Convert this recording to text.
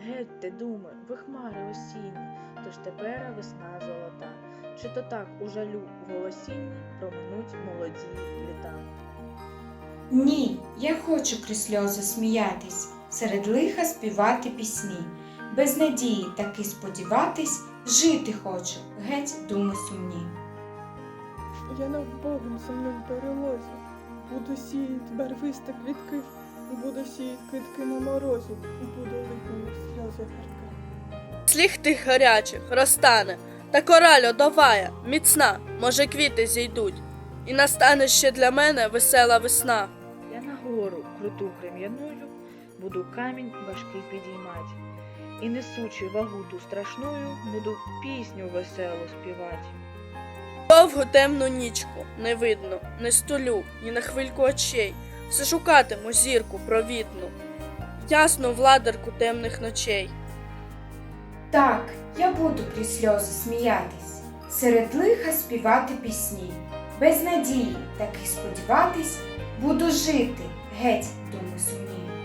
Геть ти, думи, ви хмари осінні, тож тепер весна золота. Чи то так у жалю голосінні проминуть молоді літа? Ні, я хочу крізь сльози сміятись, серед лиха співати пісні. Без надії таки сподіватись, жити хочу, геть думи сумні. Я над Богом земним перелозі, буду сіяти барвисті квітки, буду сіяти квітки на морозі, буду липними гірки. Сліх тих гарячих розтане, та кора льодовая, міцна, може квіти зійдуть, і настане ще для мене весела весна. Я на гору круту крем'яною буду камінь важкий підіймать, і несучи вагу ту страшною, буду пісню веселу співать. Довгу темну нічку не видно, не столю, ні на хвильку очей. Все шукатиму зірку провідну, ясну владарку темних ночей. Так, я буду крізь сльози сміятись, серед лиха співати пісні. Без надії таки сподіватись, буду жити, геть думи сумні.